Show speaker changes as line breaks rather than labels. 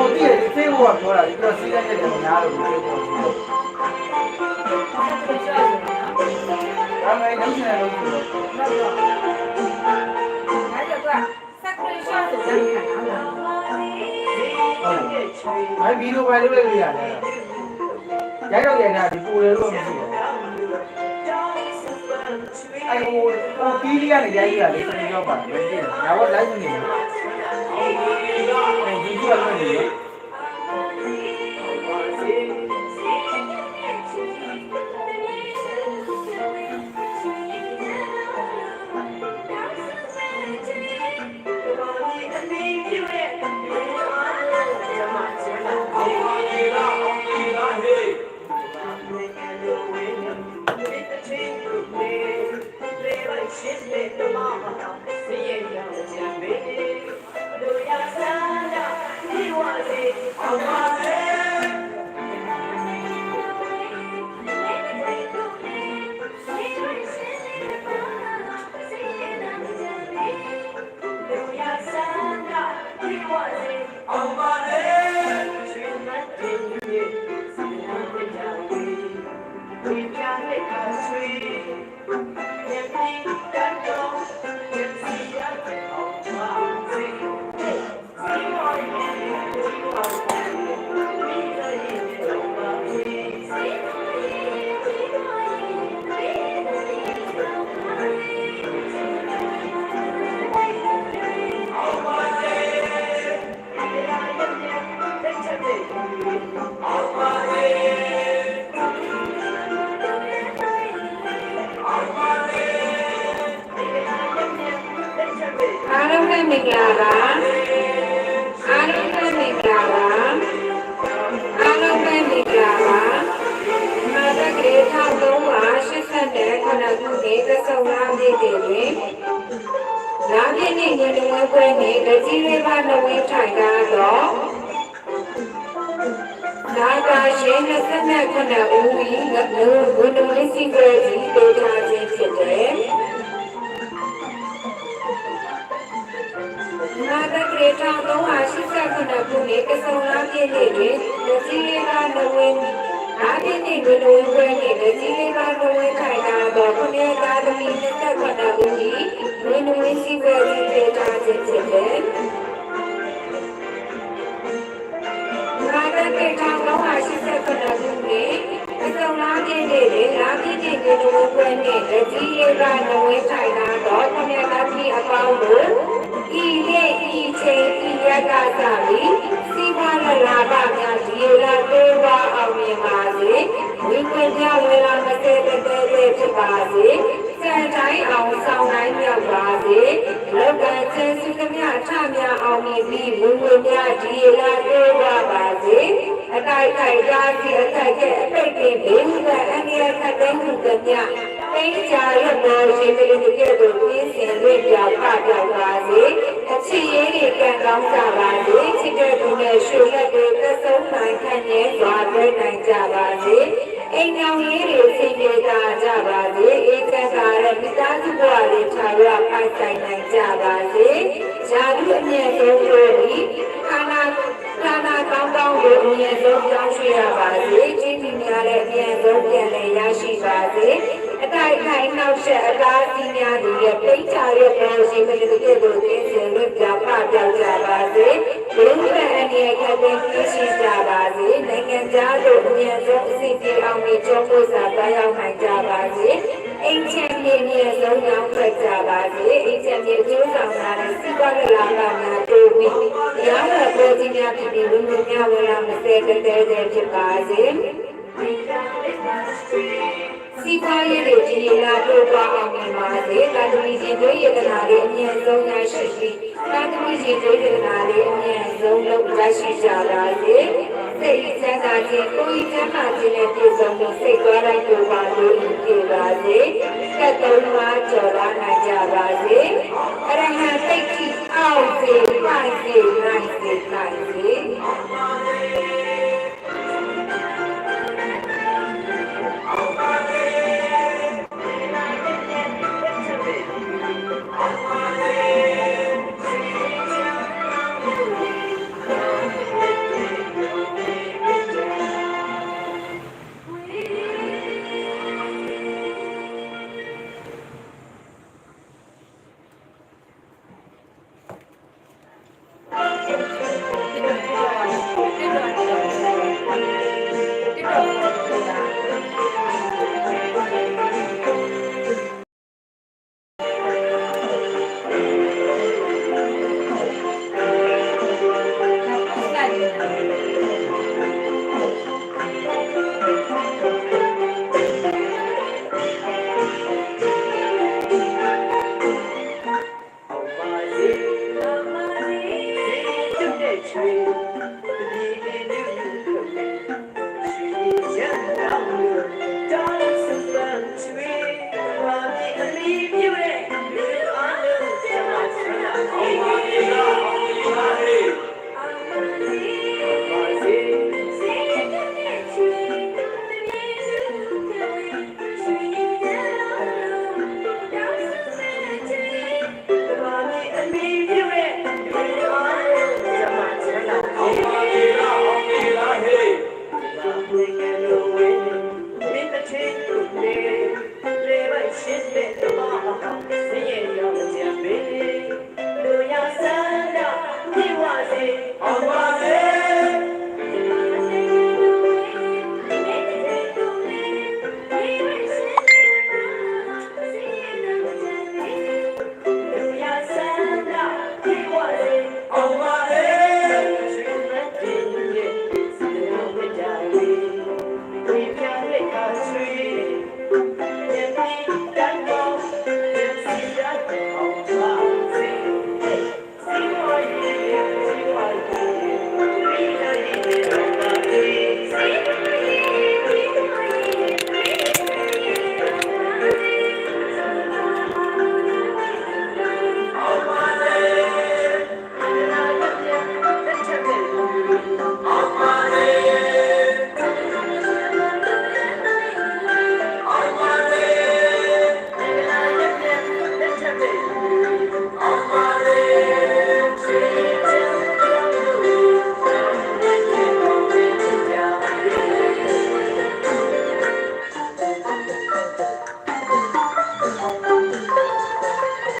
ဟိုတည့်ရဖေးဖို့ကပြောတာဒီတော့စီးတဲ့တဲ့များလို့ပြောတယ်ဒါမှမဟုတ်နေတယ်လို့ပြောတယ်ဟုတ်တယ်။အဲဗီဒီယိုပဲလုပ်လိုက်လို့ရတယ်။ရိုက်တော့ရိုက်တာဒီပူတယ်လို့မရှိဘူး။အဲဟိုဟိုတီးလေးကနေရိုက်ရတာလေစနေရောက်ပါတယ်မသိဘူး။ဒါတော့ live မနေဘူး။အဲ
မင်္ဂလာပါအားလုံးပဲမင်္ဂလာပါအားလုံးပဲမင်္ဂလာပါမာတကေထောက်လုံးပါ80တဲ့ခဏခုနေကစုံလာနေတယ်လေလာပြည့်နေငွေတော်ပွဲနေတကြီးလေးပါနှဝင်းထိုင်တာတော့နာဂာရှင်29ဦးဤငါတို့ဘုံတော်လေးစီကကြီးဒေတာချင်းဖြစ်တယ် နာတကရေထောင်389ခုနှစ်ကစုံလာပြည့်နေ့တွင်လူကြီးလေးကနဝင်းအားပြည့်နေ့တွင်လူဝဲနေ့လူကြီးလေးကနဝင်းထိုင်တာတော့ခုနှစ်သာသမီ လာပြည့်နေ့တွင်လူဝဲနေ့လူကြီးလေးကနဝင်းထိုင်တာတော့ခုနှစ်သာသမီအပေါင်းတို့ဤနေ့ဤချိန်ဤရက်ကစပြီးစီးပွားနဲ့လာဘများဒီလာတိုးပါအောင်မြင်ပါစေဝိကွင်ကြဝေလာမစဲတဲ့တဲ့ဖြစ်ပါစေ စံတိုင်းအောင်ဆောင်တိုင်းမြောက်ပါစေလောကချင်းစုသမျှထများအောင်မြင်ပြီးဝိကွင်များဒီလာတိုးပါပါစေအတိုက်ခိုက်ရာစီအတိုက်ကအပိတ်ပင်ဘေးဥကအန္တရာယ်ခတ်တဲ့မှုသမျှပိန်းကြရတော်ရှင်ကလေးတွေကဲ့သို့ပြင်းစင်လွင့်ပြောက်ဖပြောက်ပါစေအချစ်ရေးတွေကံကောင်းကြပါစေချစ်တဲ့သူနဲ့ရွှေလက်တွေသက်ဆုံးနိုင်ခံနေစွာတွေ့နိုင်ကြပါစေအိမ်အောင်ရေးတွေဆင်ပြေကြကြပါစေဧကကာရမိ သားစုဘဝတွေခြာရပိုက်ဆိုင်နိုင်ကြပါစေဇာတုအမြဲဆုံးလို့ပြီးခန္ဓာခန္ဓာကောင်းကောင်းကိုအမြဲဆုံးကြောင်းရွှေ့ရပါစေချင်းချင်းများလည်းအမြဲဆုံးပြန်လည်ရရှိပါစေအတိုက်ခိုက်နှောက်ယှက်အကားအစီးများတွေရဲ့ပိတ်ချတဲ့ပေါ်ရှိမလို့တဲ့ကိုသိစင်လွတ်ပြပပြောက်ကြပါစေဘုရားအနေနဲ့ခက်တဲ့သိရှိကြပါစေနိုင်ငံသားတို့အမြဲဆုံးအစီအပြေအောင်နဲ့ကြောဖို့စာတရားရောက်နိုင်ကြပါစေ အိမ်ချမ်းမြေမြေဆုံးကြောင်းထွက်ကြပါစေအိမ်ချမ်းမြေကျိုးဆောင်လာတဲ့စီးပွားရေးလာကများတိုးပြီးတရားတော်ပေါ်ကြီးများဖြစ်ပြီးဝိညာဉ်များဝေလာမစဲတဲ့တဲ့ဖြစ်ပါစေစီပါရဲ့တွေဒီလာတို့ပါအောင်မြင်ပါစေတာသမီရှင်တို့ရဲ့ကနာလေးအမြဲဆုံးရရှိရှိတာသမီရှင်တို့ရဲ့ကနာလေးအမြဲဆုံးလုံးရရှိကြပါစေ စိတ်ချမ်းသာခြင်းကိုယ်ချမ်းသာခြင်းနဲ့ပြည့်စုံမှုစိတ်
আমরা